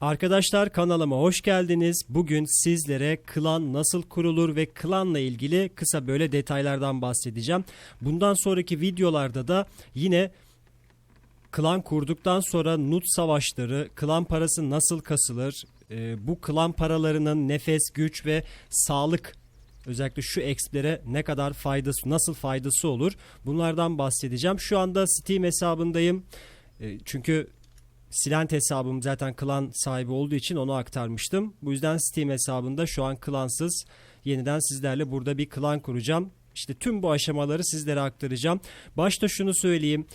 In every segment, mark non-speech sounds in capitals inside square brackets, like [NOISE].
Arkadaşlar kanalıma hoş geldiniz. Bugün sizlere klan nasıl kurulur ve klanla ilgili kısa böyle detaylardan bahsedeceğim. Bundan sonraki videolarda da yine klan kurduktan sonra nut savaşları, klan parası nasıl kasılır, e, bu klan paralarının nefes, güç ve sağlık özellikle şu exp'lere ne kadar faydası, nasıl faydası olur bunlardan bahsedeceğim. Şu anda Steam hesabındayım. E, çünkü Silent hesabım zaten klan sahibi olduğu için onu aktarmıştım. Bu yüzden Steam hesabında şu an klansız yeniden sizlerle burada bir klan kuracağım. İşte tüm bu aşamaları sizlere aktaracağım. Başta şunu söyleyeyim.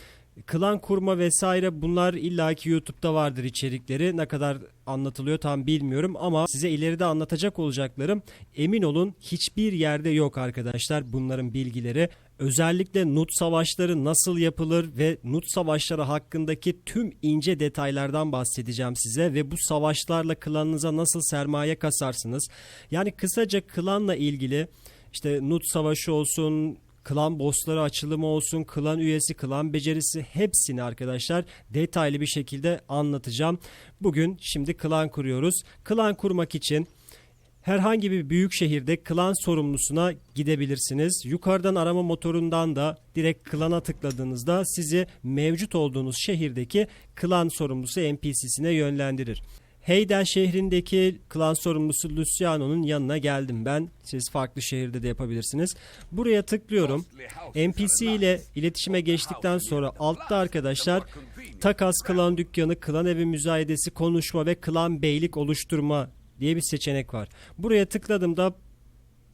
Klan kurma vesaire bunlar illaki YouTube'da vardır içerikleri. Ne kadar anlatılıyor tam bilmiyorum ama size ileride anlatacak olacaklarım emin olun hiçbir yerde yok arkadaşlar bunların bilgileri. Özellikle Nut savaşları nasıl yapılır ve Nut savaşları hakkındaki tüm ince detaylardan bahsedeceğim size ve bu savaşlarla klanınıza nasıl sermaye kasarsınız. Yani kısaca klanla ilgili işte Nut savaşı olsun, klan bossları açılımı olsun, klan üyesi, klan becerisi hepsini arkadaşlar detaylı bir şekilde anlatacağım. Bugün şimdi klan kuruyoruz. Klan kurmak için herhangi bir büyük şehirde klan sorumlusuna gidebilirsiniz. Yukarıdan arama motorundan da direkt klana tıkladığınızda sizi mevcut olduğunuz şehirdeki klan sorumlusu NPC'sine yönlendirir. Heyden şehrindeki klan sorumlusu Luciano'nun yanına geldim ben. Siz farklı şehirde de yapabilirsiniz. Buraya tıklıyorum. NPC ile iletişime geçtikten sonra altta arkadaşlar takas klan dükkanı, klan evi müzayedesi, konuşma ve klan beylik oluşturma diye bir seçenek var. Buraya tıkladığımda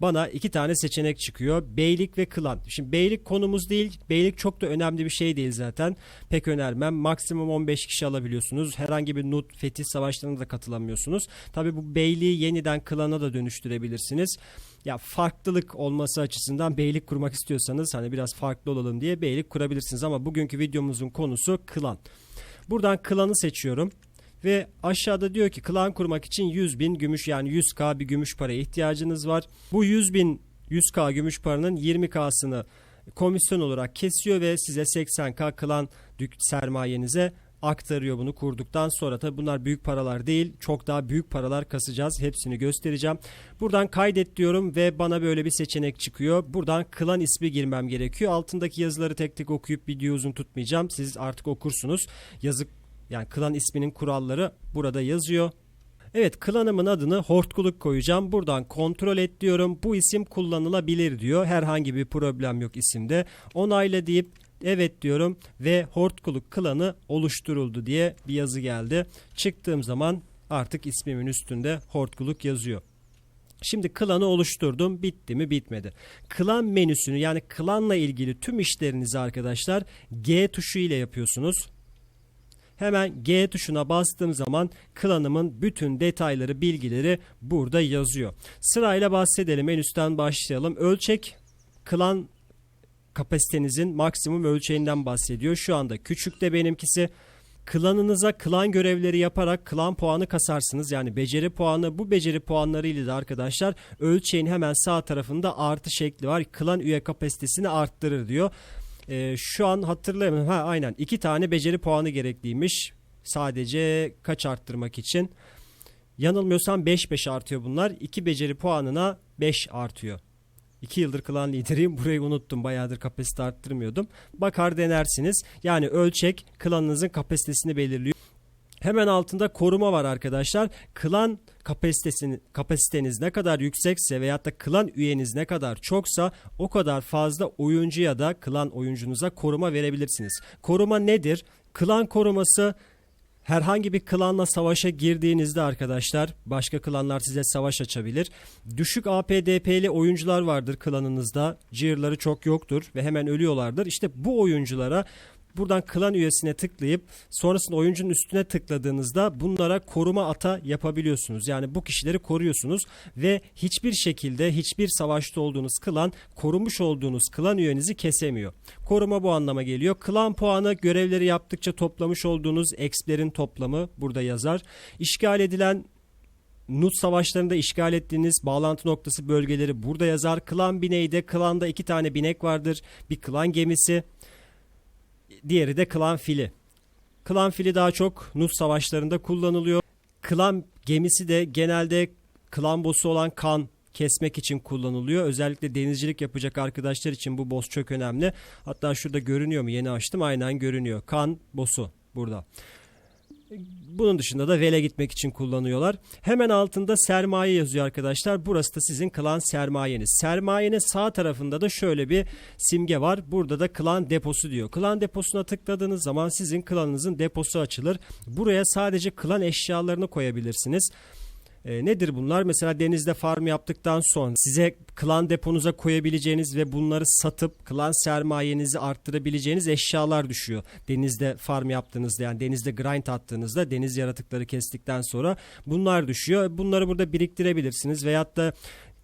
bana iki tane seçenek çıkıyor. Beylik ve klan. Şimdi beylik konumuz değil. Beylik çok da önemli bir şey değil zaten. Pek önermem. Maksimum 15 kişi alabiliyorsunuz. Herhangi bir nut fetih savaşlarına da katılamıyorsunuz. Tabi bu beyliği yeniden klana da dönüştürebilirsiniz. Ya farklılık olması açısından beylik kurmak istiyorsanız hani biraz farklı olalım diye beylik kurabilirsiniz ama bugünkü videomuzun konusu klan. Buradan klanı seçiyorum. Ve aşağıda diyor ki klan kurmak için 100 bin gümüş yani 100k bir gümüş para ihtiyacınız var. Bu 100 bin 100k gümüş paranın 20k'sını komisyon olarak kesiyor ve size 80k klan sermayenize aktarıyor bunu kurduktan sonra. Tabi bunlar büyük paralar değil çok daha büyük paralar kasacağız. Hepsini göstereceğim. Buradan kaydet diyorum ve bana böyle bir seçenek çıkıyor. Buradan klan ismi girmem gerekiyor. Altındaki yazıları tek tek okuyup video uzun tutmayacağım. Siz artık okursunuz. Yazık yani klan isminin kuralları burada yazıyor. Evet klanımın adını hortkuluk koyacağım. Buradan kontrol et diyorum. Bu isim kullanılabilir diyor. Herhangi bir problem yok isimde. Onayla deyip evet diyorum ve hortkuluk klanı oluşturuldu diye bir yazı geldi. Çıktığım zaman artık ismimin üstünde hortkuluk yazıyor. Şimdi klanı oluşturdum. Bitti mi? Bitmedi. Klan menüsünü yani klanla ilgili tüm işlerinizi arkadaşlar G tuşu ile yapıyorsunuz. Hemen G tuşuna bastığım zaman klanımın bütün detayları, bilgileri burada yazıyor. Sırayla bahsedelim. En üstten başlayalım. Ölçek klan kapasitenizin maksimum ölçeğinden bahsediyor. Şu anda küçük de benimkisi. Klanınıza klan görevleri yaparak klan puanı kasarsınız. Yani beceri puanı. Bu beceri puanları ile de arkadaşlar ölçeğin hemen sağ tarafında artı şekli var. Klan üye kapasitesini arttırır diyor. Ee, şu an hatırlayamıyorum. Ha aynen. iki tane beceri puanı gerekliymiş. Sadece kaç arttırmak için? Yanılmıyorsam 5-5 artıyor bunlar. 2 beceri puanına 5 artıyor. 2 yıldır klan lideriyim. [LAUGHS] Burayı unuttum. Bayağıdır kapasite arttırmıyordum. Bakar denersiniz. Yani ölçek klanınızın kapasitesini belirliyor. Hemen altında koruma var arkadaşlar. Klan kapasitesini, kapasiteniz ne kadar yüksekse veyahut da klan üyeniz ne kadar çoksa o kadar fazla oyuncuya da klan oyuncunuza koruma verebilirsiniz. Koruma nedir? Klan koruması herhangi bir klanla savaşa girdiğinizde arkadaşlar başka klanlar size savaş açabilir. Düşük APDP'li oyuncular vardır klanınızda. Cihirları çok yoktur ve hemen ölüyorlardır. İşte bu oyunculara buradan klan üyesine tıklayıp sonrasında oyuncunun üstüne tıkladığınızda bunlara koruma ata yapabiliyorsunuz. Yani bu kişileri koruyorsunuz ve hiçbir şekilde hiçbir savaşta olduğunuz klan korumuş olduğunuz klan üyenizi kesemiyor. Koruma bu anlama geliyor. Klan puanı görevleri yaptıkça toplamış olduğunuz exp'lerin toplamı burada yazar. İşgal edilen Nut savaşlarında işgal ettiğiniz bağlantı noktası bölgeleri burada yazar. Klan bineyde klanda iki tane binek vardır. Bir klan gemisi Diğeri de klan fili. Klan fili daha çok Nus savaşlarında kullanılıyor. klan gemisi de genelde klan boss'u olan kan kesmek için kullanılıyor. Özellikle denizcilik yapacak arkadaşlar için bu boss çok önemli. Hatta şurada görünüyor mu? Yeni açtım. Aynen görünüyor. Kan boss'u burada. Bunun dışında da vele gitmek için kullanıyorlar. Hemen altında sermaye yazıyor arkadaşlar. Burası da sizin klan sermayeniz. Sermayenin sağ tarafında da şöyle bir simge var. Burada da klan deposu diyor. Klan deposuna tıkladığınız zaman sizin klanınızın deposu açılır. Buraya sadece klan eşyalarını koyabilirsiniz. E, nedir bunlar? Mesela denizde farm yaptıktan sonra size klan deponuza koyabileceğiniz ve bunları satıp klan sermayenizi arttırabileceğiniz eşyalar düşüyor. Denizde farm yaptığınızda yani denizde grind attığınızda deniz yaratıkları kestikten sonra bunlar düşüyor. Bunları burada biriktirebilirsiniz veyahut da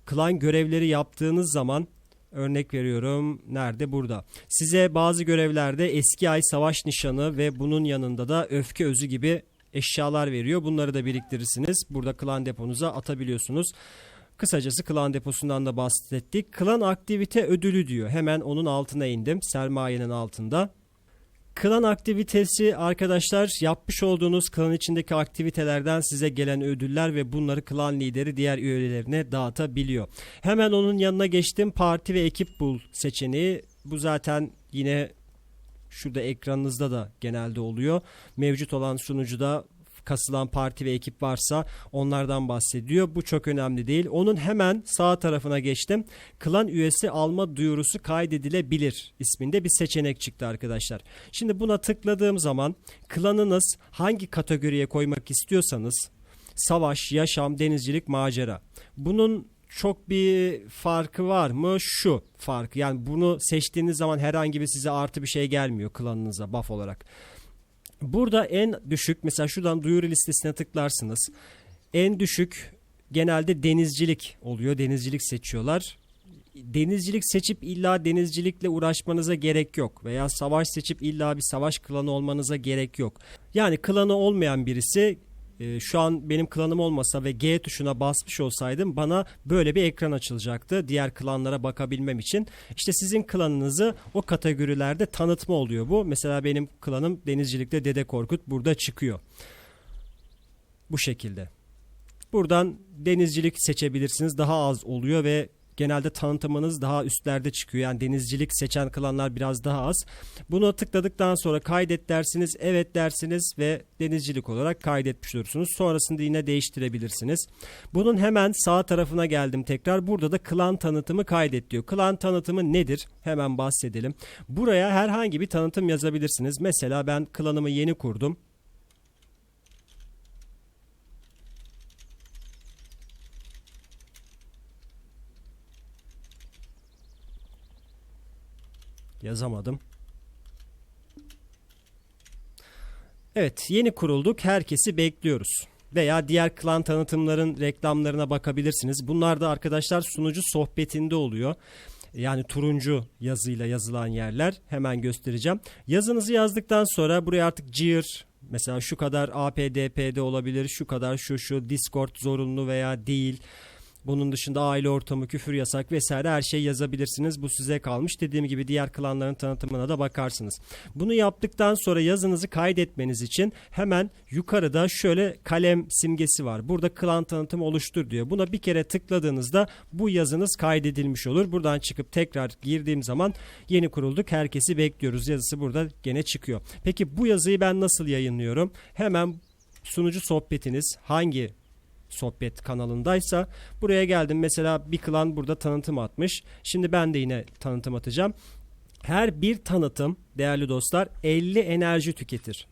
klan görevleri yaptığınız zaman Örnek veriyorum. Nerede? Burada. Size bazı görevlerde eski ay savaş nişanı ve bunun yanında da öfke özü gibi eşyalar veriyor. Bunları da biriktirirsiniz. Burada klan deponuza atabiliyorsunuz. Kısacası klan deposundan da bahsettik. Klan aktivite ödülü diyor. Hemen onun altına indim. Sermayenin altında. Klan aktivitesi arkadaşlar yapmış olduğunuz klan içindeki aktivitelerden size gelen ödüller ve bunları klan lideri diğer üyelerine dağıtabiliyor. Hemen onun yanına geçtim. Parti ve ekip bul seçeneği. Bu zaten yine şurada ekranınızda da genelde oluyor. Mevcut olan sunucuda kasılan parti ve ekip varsa onlardan bahsediyor. Bu çok önemli değil. Onun hemen sağ tarafına geçtim. Klan üyesi alma duyurusu kaydedilebilir isminde bir seçenek çıktı arkadaşlar. Şimdi buna tıkladığım zaman klanınız hangi kategoriye koymak istiyorsanız savaş, yaşam, denizcilik, macera. Bunun çok bir farkı var mı? Şu fark. Yani bunu seçtiğiniz zaman herhangi bir size artı bir şey gelmiyor klanınıza buff olarak. Burada en düşük mesela şuradan duyuru listesine tıklarsınız. En düşük genelde denizcilik oluyor. Denizcilik seçiyorlar. Denizcilik seçip illa denizcilikle uğraşmanıza gerek yok veya savaş seçip illa bir savaş klanı olmanıza gerek yok. Yani klanı olmayan birisi e, şu an benim klanım olmasa ve G tuşuna basmış olsaydım bana böyle bir ekran açılacaktı. Diğer klanlara bakabilmem için. İşte sizin klanınızı o kategorilerde tanıtma oluyor bu. Mesela benim klanım denizcilikte Dede Korkut burada çıkıyor. Bu şekilde. Buradan denizcilik seçebilirsiniz. Daha az oluyor ve genelde tanıtımınız daha üstlerde çıkıyor. Yani denizcilik seçen klanlar biraz daha az. Bunu tıkladıktan sonra kaydet dersiniz, evet dersiniz ve denizcilik olarak kaydetmiş olursunuz. Sonrasında yine değiştirebilirsiniz. Bunun hemen sağ tarafına geldim tekrar. Burada da klan tanıtımı kaydet diyor. Klan tanıtımı nedir? Hemen bahsedelim. Buraya herhangi bir tanıtım yazabilirsiniz. Mesela ben klanımı yeni kurdum. Yazamadım. Evet yeni kurulduk. Herkesi bekliyoruz. Veya diğer klan tanıtımların reklamlarına bakabilirsiniz. Bunlar da arkadaşlar sunucu sohbetinde oluyor. Yani turuncu yazıyla yazılan yerler. Hemen göstereceğim. Yazınızı yazdıktan sonra buraya artık Gear mesela şu kadar APDP'de olabilir, şu kadar şu şu Discord zorunlu veya değil bunun dışında aile ortamı, küfür yasak vesaire her şey yazabilirsiniz. Bu size kalmış. Dediğim gibi diğer klanların tanıtımına da bakarsınız. Bunu yaptıktan sonra yazınızı kaydetmeniz için hemen yukarıda şöyle kalem simgesi var. Burada klan tanıtımı oluştur diyor. Buna bir kere tıkladığınızda bu yazınız kaydedilmiş olur. Buradan çıkıp tekrar girdiğim zaman yeni kurulduk. Herkesi bekliyoruz. Yazısı burada gene çıkıyor. Peki bu yazıyı ben nasıl yayınlıyorum? Hemen sunucu sohbetiniz hangi sohbet kanalındaysa buraya geldim. Mesela bir klan burada tanıtım atmış. Şimdi ben de yine tanıtım atacağım. Her bir tanıtım değerli dostlar 50 enerji tüketir.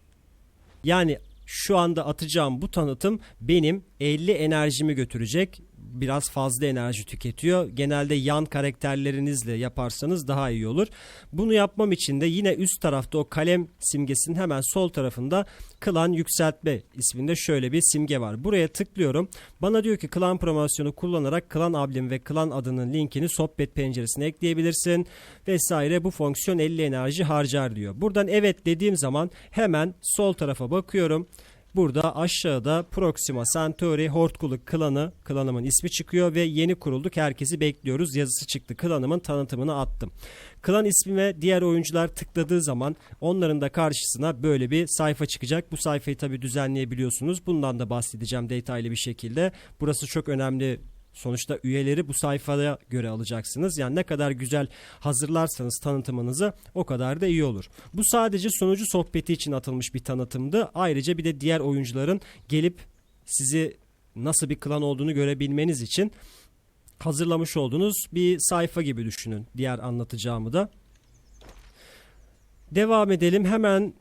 Yani şu anda atacağım bu tanıtım benim 50 enerjimi götürecek biraz fazla enerji tüketiyor. Genelde yan karakterlerinizle yaparsanız daha iyi olur. Bunu yapmam için de yine üst tarafta o kalem simgesinin hemen sol tarafında klan yükseltme isminde şöyle bir simge var. Buraya tıklıyorum. Bana diyor ki klan promosyonu kullanarak klan ablim ve klan adının linkini sohbet penceresine ekleyebilirsin vesaire. Bu fonksiyon 50 enerji harcar diyor. Buradan evet dediğim zaman hemen sol tarafa bakıyorum Burada aşağıda Proxima Centauri Hortkuluk klanı, klanımın ismi çıkıyor ve yeni kurulduk herkesi bekliyoruz yazısı çıktı. Klanımın tanıtımını attım. Klan ismime diğer oyuncular tıkladığı zaman onların da karşısına böyle bir sayfa çıkacak. Bu sayfayı tabi düzenleyebiliyorsunuz. Bundan da bahsedeceğim detaylı bir şekilde. Burası çok önemli Sonuçta üyeleri bu sayfaya göre alacaksınız. Yani ne kadar güzel hazırlarsanız tanıtımınızı o kadar da iyi olur. Bu sadece sunucu sohbeti için atılmış bir tanıtımdı. Ayrıca bir de diğer oyuncuların gelip sizi nasıl bir klan olduğunu görebilmeniz için hazırlamış olduğunuz bir sayfa gibi düşünün diğer anlatacağımı da. Devam edelim. Hemen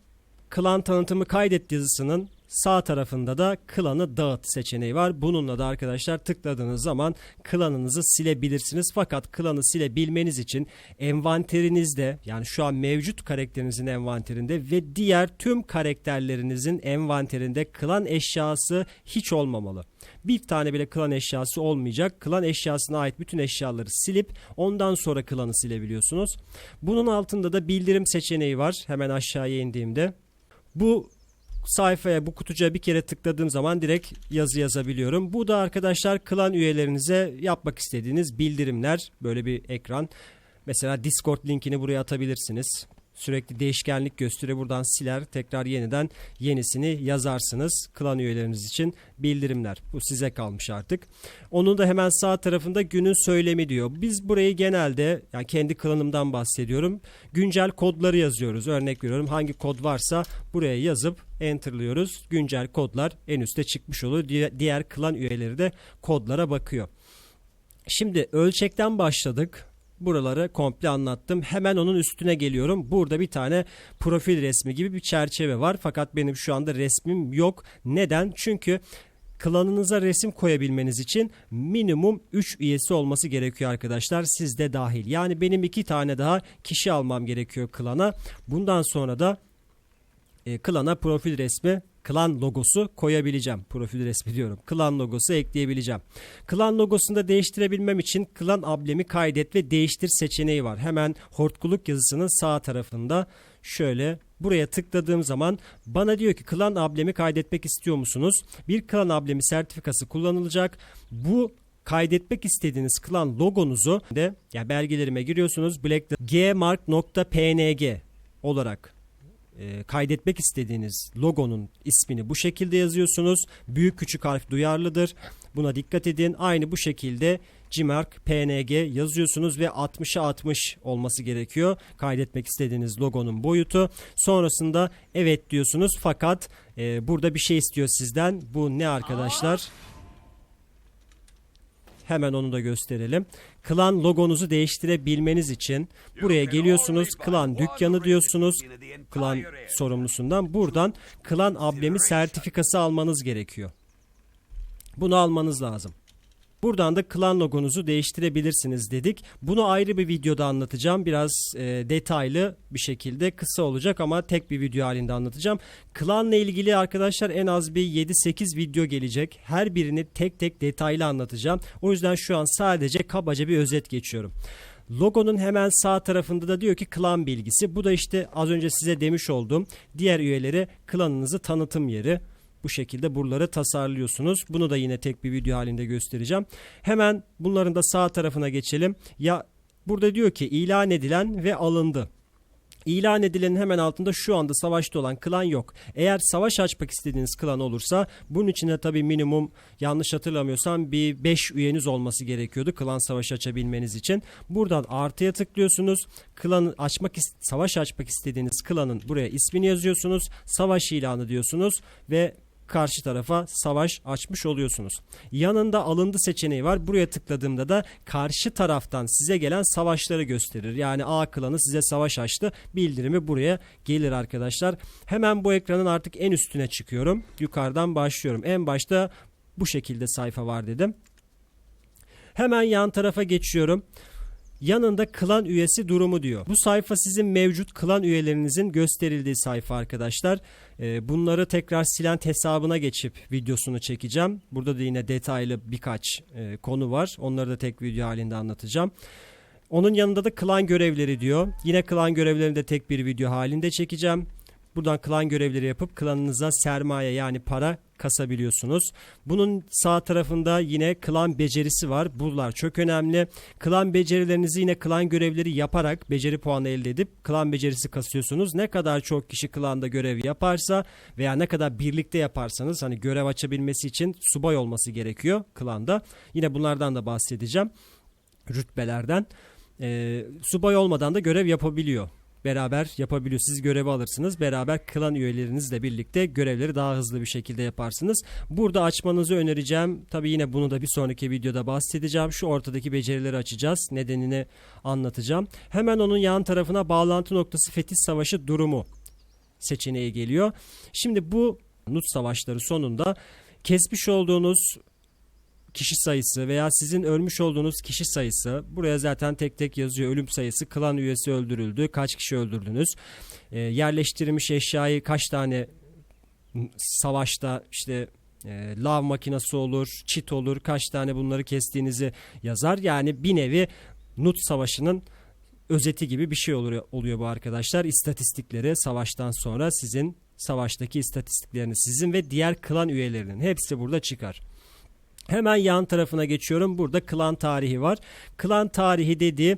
klan tanıtımı kaydet yazısının Sağ tarafında da klanı dağıt seçeneği var. Bununla da arkadaşlar tıkladığınız zaman klanınızı silebilirsiniz. Fakat klanı silebilmeniz için envanterinizde yani şu an mevcut karakterinizin envanterinde ve diğer tüm karakterlerinizin envanterinde klan eşyası hiç olmamalı. Bir tane bile klan eşyası olmayacak. Klan eşyasına ait bütün eşyaları silip ondan sonra klanı silebiliyorsunuz. Bunun altında da bildirim seçeneği var. Hemen aşağıya indiğimde. Bu sayfaya bu kutucuğa bir kere tıkladığım zaman direkt yazı yazabiliyorum. Bu da arkadaşlar klan üyelerinize yapmak istediğiniz bildirimler böyle bir ekran. Mesela Discord linkini buraya atabilirsiniz. Sürekli değişkenlik gösteriyor. Buradan siler tekrar yeniden yenisini yazarsınız. Klan üyeleriniz için bildirimler. Bu size kalmış artık. Onun da hemen sağ tarafında günün söylemi diyor. Biz burayı genelde yani kendi klanımdan bahsediyorum. Güncel kodları yazıyoruz. Örnek veriyorum hangi kod varsa buraya yazıp enterlıyoruz. Güncel kodlar en üstte çıkmış oluyor. Diğer klan üyeleri de kodlara bakıyor. Şimdi ölçekten başladık buraları komple anlattım. Hemen onun üstüne geliyorum. Burada bir tane profil resmi gibi bir çerçeve var. Fakat benim şu anda resmim yok. Neden? Çünkü klanınıza resim koyabilmeniz için minimum 3 üyesi olması gerekiyor arkadaşlar. Siz de dahil. Yani benim 2 tane daha kişi almam gerekiyor klana. Bundan sonra da e, klana profil resmi klan logosu koyabileceğim. Profil resmi diyorum. Klan logosu ekleyebileceğim. Klan logosunu da değiştirebilmem için klan ablemi kaydet ve değiştir seçeneği var. Hemen hortkuluk yazısının sağ tarafında şöyle buraya tıkladığım zaman bana diyor ki klan ablemi kaydetmek istiyor musunuz? Bir klan ablemi sertifikası kullanılacak. Bu kaydetmek istediğiniz klan logonuzu de yani belgelerime giriyorsunuz black gmark.png olarak e, kaydetmek istediğiniz logonun ismini bu şekilde yazıyorsunuz. Büyük küçük harf duyarlıdır. Buna dikkat edin. Aynı bu şekilde Gmark PNG yazıyorsunuz ve 60'a 60 olması gerekiyor. Kaydetmek istediğiniz logonun boyutu. Sonrasında evet diyorsunuz fakat e, burada bir şey istiyor sizden. Bu ne arkadaşlar? Hemen onu da gösterelim. Klan logonuzu değiştirebilmeniz için buraya geliyorsunuz. Klan dükkanı diyorsunuz. Klan sorumlusundan. Buradan klan ablemi sertifikası almanız gerekiyor. Bunu almanız lazım. Buradan da klan logonuzu değiştirebilirsiniz dedik. Bunu ayrı bir videoda anlatacağım. Biraz e, detaylı bir şekilde kısa olacak ama tek bir video halinde anlatacağım. Klanla ilgili arkadaşlar en az bir 7-8 video gelecek. Her birini tek tek detaylı anlatacağım. O yüzden şu an sadece kabaca bir özet geçiyorum. Logonun hemen sağ tarafında da diyor ki klan bilgisi. Bu da işte az önce size demiş olduğum diğer üyeleri klanınızı tanıtım yeri. Bu şekilde buraları tasarlıyorsunuz. Bunu da yine tek bir video halinde göstereceğim. Hemen bunların da sağ tarafına geçelim. Ya burada diyor ki ilan edilen ve alındı. İlan edilenin hemen altında şu anda savaşta olan klan yok. Eğer savaş açmak istediğiniz klan olursa bunun içinde tabii minimum yanlış hatırlamıyorsam bir 5 üyeniz olması gerekiyordu klan savaşı açabilmeniz için. Buradan artıya tıklıyorsunuz. Klan açmak savaş açmak istediğiniz klanın buraya ismini yazıyorsunuz. Savaş ilanı diyorsunuz ve karşı tarafa savaş açmış oluyorsunuz. Yanında alındı seçeneği var. Buraya tıkladığımda da karşı taraftan size gelen savaşları gösterir. Yani A klanı size savaş açtı. Bildirimi buraya gelir arkadaşlar. Hemen bu ekranın artık en üstüne çıkıyorum. Yukarıdan başlıyorum. En başta bu şekilde sayfa var dedim. Hemen yan tarafa geçiyorum. Yanında klan üyesi durumu diyor. Bu sayfa sizin mevcut klan üyelerinizin gösterildiği sayfa arkadaşlar. Ee, bunları tekrar silent hesabına geçip videosunu çekeceğim. Burada da yine detaylı birkaç e, konu var. Onları da tek video halinde anlatacağım. Onun yanında da klan görevleri diyor. Yine klan görevlerini de tek bir video halinde çekeceğim. Buradan klan görevleri yapıp klanınıza sermaye yani para kasabiliyorsunuz. Bunun sağ tarafında yine klan becerisi var. Bunlar çok önemli. Klan becerilerinizi yine klan görevleri yaparak beceri puanı elde edip klan becerisi kasıyorsunuz. Ne kadar çok kişi klanda görev yaparsa veya ne kadar birlikte yaparsanız hani görev açabilmesi için subay olması gerekiyor klanda. Yine bunlardan da bahsedeceğim. Rütbelerden. Ee, subay olmadan da görev yapabiliyor beraber yapabiliyor. Siz görevi alırsınız. Beraber klan üyelerinizle birlikte görevleri daha hızlı bir şekilde yaparsınız. Burada açmanızı önereceğim. Tabi yine bunu da bir sonraki videoda bahsedeceğim. Şu ortadaki becerileri açacağız. Nedenini anlatacağım. Hemen onun yan tarafına bağlantı noktası Fetih Savaşı durumu seçeneği geliyor. Şimdi bu Nut Savaşları sonunda kesmiş olduğunuz kişi sayısı veya sizin ölmüş olduğunuz kişi sayısı. Buraya zaten tek tek yazıyor. Ölüm sayısı klan üyesi öldürüldü kaç kişi öldürdünüz? E, yerleştirilmiş eşyayı kaç tane savaşta işte e, lav makinesi olur çit olur kaç tane bunları kestiğinizi yazar. Yani bir nevi Nut Savaşı'nın özeti gibi bir şey oluyor, oluyor bu arkadaşlar. İstatistikleri savaştan sonra sizin savaştaki istatistiklerini sizin ve diğer klan üyelerinin hepsi burada çıkar. Hemen yan tarafına geçiyorum. Burada klan tarihi var. Klan tarihi dediği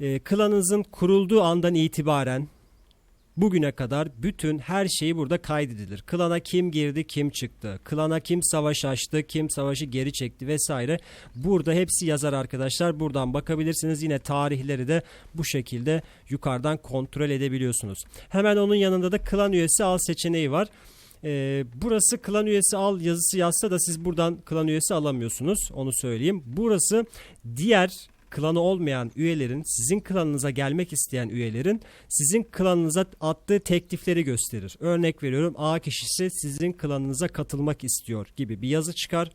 e, klanınızın kurulduğu andan itibaren bugüne kadar bütün her şeyi burada kaydedilir. Klana kim girdi, kim çıktı. Klana kim savaş açtı, kim savaşı geri çekti vesaire. Burada hepsi yazar arkadaşlar. Buradan bakabilirsiniz. Yine tarihleri de bu şekilde yukarıdan kontrol edebiliyorsunuz. Hemen onun yanında da klan üyesi al seçeneği var. Ee, burası klan üyesi al yazısı yazsa da siz buradan klan üyesi alamıyorsunuz. Onu söyleyeyim. Burası diğer klanı olmayan üyelerin, sizin klanınıza gelmek isteyen üyelerin sizin klanınıza attığı teklifleri gösterir. Örnek veriyorum A kişisi sizin klanınıza katılmak istiyor gibi bir yazı çıkar.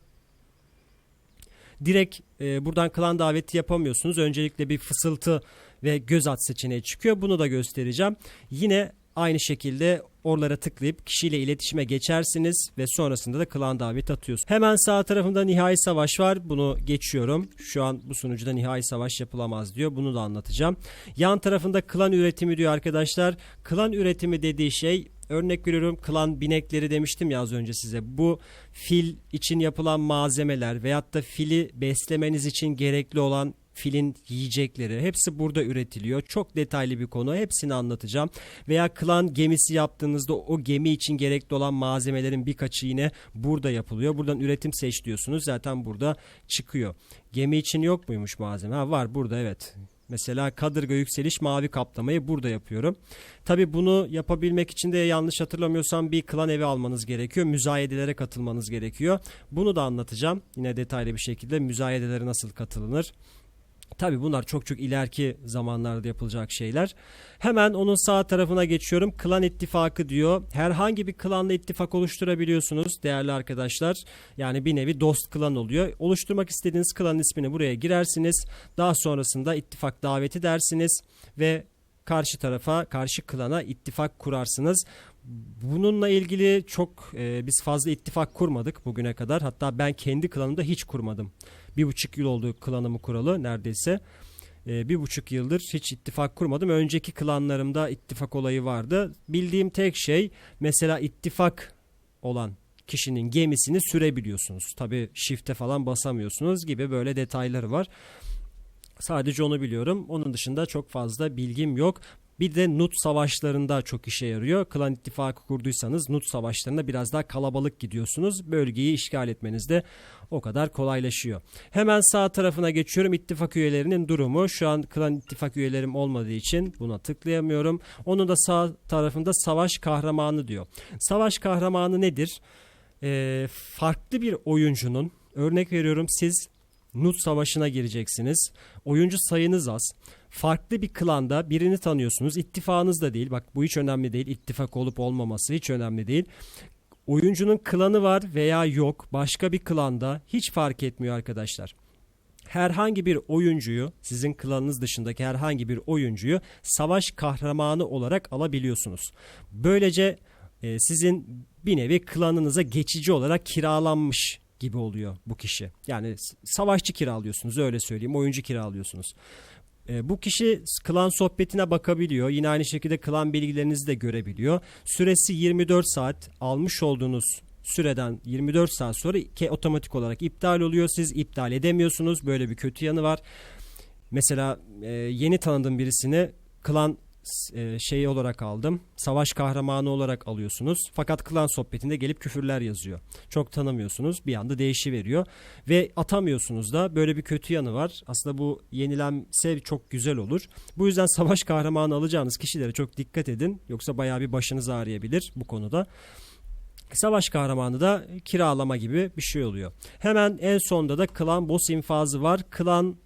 Direkt e, buradan klan daveti yapamıyorsunuz. Öncelikle bir fısıltı ve göz at seçeneği çıkıyor. Bunu da göstereceğim. Yine Aynı şekilde oralara tıklayıp kişiyle iletişime geçersiniz ve sonrasında da klan davet atıyorsunuz. Hemen sağ tarafında nihai savaş var. Bunu geçiyorum. Şu an bu sunucuda nihai savaş yapılamaz diyor. Bunu da anlatacağım. Yan tarafında klan üretimi diyor arkadaşlar. Klan üretimi dediği şey Örnek veriyorum klan binekleri demiştim ya az önce size. Bu fil için yapılan malzemeler veyahut da fili beslemeniz için gerekli olan filin yiyecekleri hepsi burada üretiliyor. Çok detaylı bir konu. Hepsini anlatacağım. Veya klan gemisi yaptığınızda o gemi için gerekli olan malzemelerin birkaçı yine burada yapılıyor. Buradan üretim seç diyorsunuz. Zaten burada çıkıyor. Gemi için yok muymuş malzeme? Ha, var burada evet. Mesela kadırga yükseliş mavi kaplamayı burada yapıyorum. Tabi bunu yapabilmek için de yanlış hatırlamıyorsam bir klan evi almanız gerekiyor. Müzayedelere katılmanız gerekiyor. Bunu da anlatacağım. Yine detaylı bir şekilde müzayedelere nasıl katılınır. Tabi bunlar çok çok ileriki zamanlarda yapılacak şeyler. Hemen onun sağ tarafına geçiyorum. Klan ittifakı diyor. Herhangi bir klanla ittifak oluşturabiliyorsunuz değerli arkadaşlar. Yani bir nevi dost klan oluyor. Oluşturmak istediğiniz klan ismini buraya girersiniz. Daha sonrasında ittifak daveti dersiniz ve karşı tarafa, karşı klana ittifak kurarsınız. Bununla ilgili çok e, biz fazla ittifak kurmadık bugüne kadar. Hatta ben kendi klanımda hiç kurmadım bir buçuk yıl oldu klanımı kuralı neredeyse. E, bir buçuk yıldır hiç ittifak kurmadım. Önceki klanlarımda ittifak olayı vardı. Bildiğim tek şey mesela ittifak olan kişinin gemisini sürebiliyorsunuz. Tabi shift'e falan basamıyorsunuz gibi böyle detayları var. Sadece onu biliyorum. Onun dışında çok fazla bilgim yok. Bir de Nut savaşlarında çok işe yarıyor. Klan ittifakı kurduysanız Nut savaşlarında biraz daha kalabalık gidiyorsunuz. Bölgeyi işgal etmeniz de o kadar kolaylaşıyor. Hemen sağ tarafına geçiyorum. İttifak üyelerinin durumu. Şu an klan ittifak üyelerim olmadığı için buna tıklayamıyorum. Onun da sağ tarafında savaş kahramanı diyor. Savaş kahramanı nedir? Ee, farklı bir oyuncunun örnek veriyorum siz Nut savaşına gireceksiniz. Oyuncu sayınız az farklı bir klanda birini tanıyorsunuz. İttifakınız da değil. Bak bu hiç önemli değil. İttifak olup olmaması hiç önemli değil. Oyuncunun klanı var veya yok. Başka bir klanda hiç fark etmiyor arkadaşlar. Herhangi bir oyuncuyu, sizin klanınız dışındaki herhangi bir oyuncuyu savaş kahramanı olarak alabiliyorsunuz. Böylece e, sizin bir nevi klanınıza geçici olarak kiralanmış gibi oluyor bu kişi. Yani savaşçı kiralıyorsunuz öyle söyleyeyim oyuncu kiralıyorsunuz. E, bu kişi klan sohbetine bakabiliyor. Yine aynı şekilde klan bilgilerinizi de görebiliyor. Süresi 24 saat. Almış olduğunuz süreden 24 saat sonra ke otomatik olarak iptal oluyor. Siz iptal edemiyorsunuz. Böyle bir kötü yanı var. Mesela e, yeni tanıdığım birisini klan e, şeyi olarak aldım. Savaş kahramanı olarak alıyorsunuz. Fakat klan sohbetinde gelip küfürler yazıyor. Çok tanımıyorsunuz. Bir anda değişi veriyor ve atamıyorsunuz da. Böyle bir kötü yanı var. Aslında bu yenilense çok güzel olur. Bu yüzden savaş kahramanı alacağınız kişilere çok dikkat edin. Yoksa bayağı bir başınız ağrıyabilir bu konuda. Savaş kahramanı da kiralama gibi bir şey oluyor. Hemen en sonda da klan boss infazı var. Klan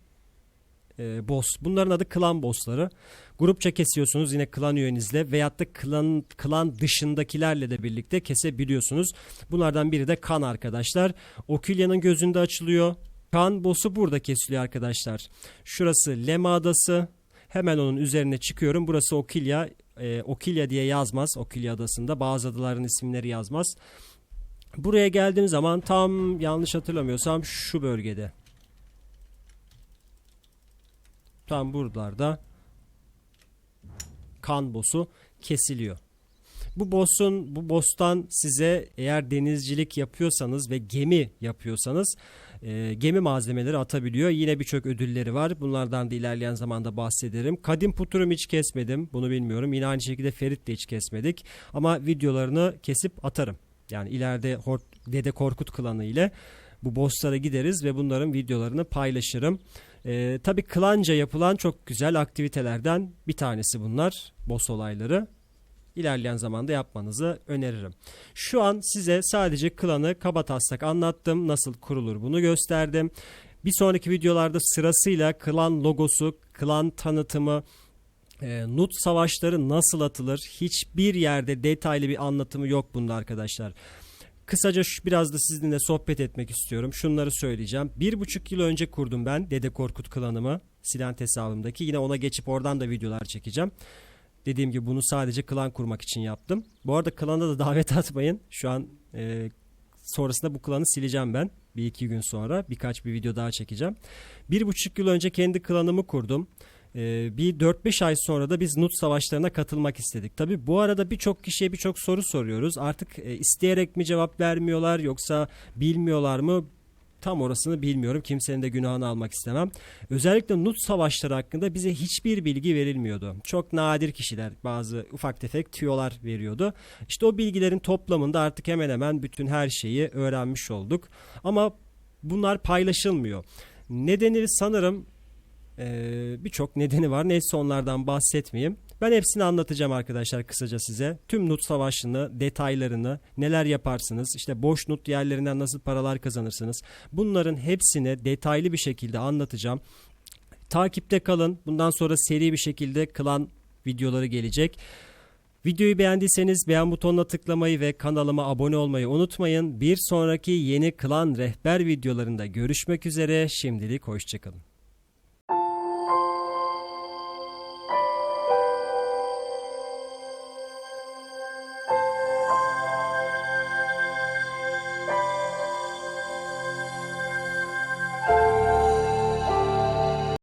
e, boss. Bunların adı klan bossları. Grupça kesiyorsunuz yine klan üyenizle veyahut da klan, klan dışındakilerle de birlikte kesebiliyorsunuz. Bunlardan biri de kan arkadaşlar. Okilya'nın gözünde açılıyor. Kan boss'u burada kesiliyor arkadaşlar. Şurası Lema Adası. Hemen onun üzerine çıkıyorum. Burası Okilya. E, Okilya diye yazmaz Okilya Adası'nda. Bazı adaların isimleri yazmaz. Buraya geldiğim zaman tam yanlış hatırlamıyorsam şu bölgede. Tam buralarda kan boss'u kesiliyor. Bu boss'un bu boss'tan size eğer denizcilik yapıyorsanız ve gemi yapıyorsanız e, gemi malzemeleri atabiliyor. Yine birçok ödülleri var. Bunlardan da ilerleyen zamanda bahsederim. Kadim Putur'um hiç kesmedim. Bunu bilmiyorum. Yine aynı şekilde Ferit de hiç kesmedik. Ama videolarını kesip atarım. Yani ileride Hort- Dede Korkut klanı ile bu bosslara gideriz ve bunların videolarını paylaşırım. Ee, tabii klanca yapılan çok güzel aktivitelerden bir tanesi bunlar. Boss olayları. İlerleyen zamanda yapmanızı öneririm. Şu an size sadece klanı kabataslak anlattım. Nasıl kurulur bunu gösterdim. Bir sonraki videolarda sırasıyla klan logosu, klan tanıtımı, e, nut savaşları nasıl atılır? Hiçbir yerde detaylı bir anlatımı yok bunda arkadaşlar. Kısaca şu, biraz da sizinle sohbet etmek istiyorum. Şunları söyleyeceğim. Bir buçuk yıl önce kurdum ben Dede Korkut klanımı. Silent hesabımdaki. Yine ona geçip oradan da videolar çekeceğim. Dediğim gibi bunu sadece klan kurmak için yaptım. Bu arada klana da davet [LAUGHS] atmayın. Şu an e, sonrasında bu klanı sileceğim ben. Bir iki gün sonra birkaç bir video daha çekeceğim. Bir buçuk yıl önce kendi klanımı kurdum. Ee, bir 4-5 ay sonra da biz Nut savaşlarına katılmak istedik. Tabi bu arada birçok kişiye birçok soru soruyoruz. Artık e, isteyerek mi cevap vermiyorlar yoksa bilmiyorlar mı? Tam orasını bilmiyorum. Kimsenin de günahını almak istemem. Özellikle Nut savaşları hakkında bize hiçbir bilgi verilmiyordu. Çok nadir kişiler bazı ufak tefek tüyolar veriyordu. İşte o bilgilerin toplamında artık hemen hemen bütün her şeyi öğrenmiş olduk. Ama bunlar paylaşılmıyor. Nedeni sanırım ee, birçok nedeni var. Neyse onlardan bahsetmeyeyim. Ben hepsini anlatacağım arkadaşlar kısaca size. Tüm nut savaşını, detaylarını, neler yaparsınız, işte boş nut yerlerinden nasıl paralar kazanırsınız. Bunların hepsini detaylı bir şekilde anlatacağım. Takipte kalın. Bundan sonra seri bir şekilde klan videoları gelecek. Videoyu beğendiyseniz beğen butonuna tıklamayı ve kanalıma abone olmayı unutmayın. Bir sonraki yeni klan rehber videolarında görüşmek üzere. Şimdilik hoşçakalın.